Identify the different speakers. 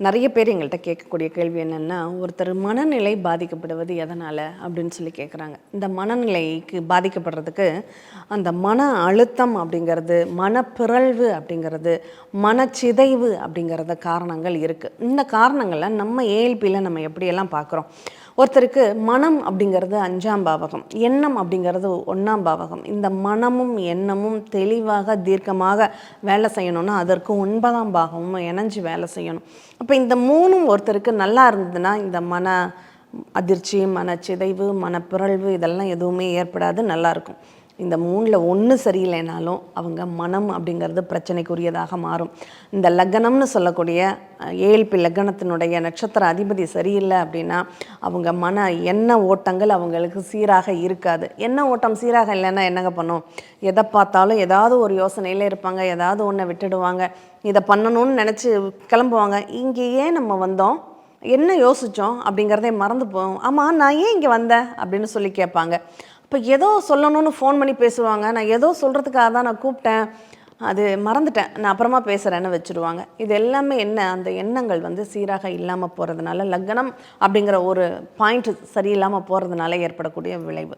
Speaker 1: நிறைய பேர் எங்கள்கிட்ட கேட்கக்கூடிய கேள்வி என்னென்னா ஒருத்தர் மனநிலை பாதிக்கப்படுவது எதனால் அப்படின்னு சொல்லி கேட்குறாங்க இந்த மனநிலைக்கு பாதிக்கப்படுறதுக்கு அந்த மன அழுத்தம் அப்படிங்கிறது மனப்பிறழ்வு அப்படிங்கிறது மனச்சிதைவு அப்படிங்கிறத காரணங்கள் இருக்குது இந்த காரணங்களை நம்ம ஏஎல்பியில் நம்ம எப்படியெல்லாம் பார்க்குறோம் ஒருத்தருக்கு மனம் அப்படிங்கிறது அஞ்சாம் பாவகம் எண்ணம் அப்படிங்கிறது ஒன்றாம் பாவகம். இந்த மனமும் எண்ணமும் தெளிவாக தீர்க்கமாக வேலை செய்யணும்னா அதற்கு ஒன்பதாம் பாகமும் இணைஞ்சு வேலை செய்யணும். அப்போ இந்த மூணும் ஒருத்தருக்கு நல்லா இருந்ததுன்னா இந்த மன அதிர்ச்சி மனச்சிதைவு மனப்பிறழ்வு இதெல்லாம் எதுவுமே ஏற்படாது நல்லாயிருக்கும் இந்த மூணில் ஒன்று சரியில்லைனாலும் அவங்க மனம் அப்படிங்கிறது பிரச்சனைக்குரியதாக மாறும். இந்த லக்னம்னு சொல்லக்கூடிய ஏழ்பி லக்னத்தினுடைய நட்சத்திர அதிபதி சரியில்லை அப்படின்னா அவங்க மன எண்ண ஓட்டங்கள் அவங்களுக்கு சீராக இருக்காது. எண்ண ஓட்டம் சீராக இல்லைன்னா என்னங்க பண்ணும்? எதை பார்த்தாலும் ஏதாவது ஒரு யோசனையில் இருப்பாங்க ஏதாவது ஒன்றை விட்டுடுவாங்க. இதை பண்ணணும்னு நினச்சி கிளம்புவாங்க. இங்கே ஏன் நம்ம வந்தோம். என்ன யோசித்தோம் அப்படிங்கிறதே மறந்து போவோம். ஆமாம் நான் ஏன் இங்கே வந்தேன் அப்படின்னு சொல்லி கேட்பாங்க. இப்போ ஏதோ சொல்லணும்னு ஃபோன் பண்ணி பேசுவாங்க. நான் ஏதோ சொல்கிறதுக்காக தான் நான் கூப்பிட்டேன். அது மறந்துட்டேன். நான் அப்புறமா பேசுகிறேன்னு வச்சுருவாங்க. இது எல்லாமே என்ன? அந்த எண்ணங்கள் வந்து சீராக இல்லாமல் போகிறதுனால லக்னம் அப்படிங்கிற ஒரு பாயிண்ட் சரியில்லாமல் போகிறதுனால ஏற்படக்கூடிய விளைவு.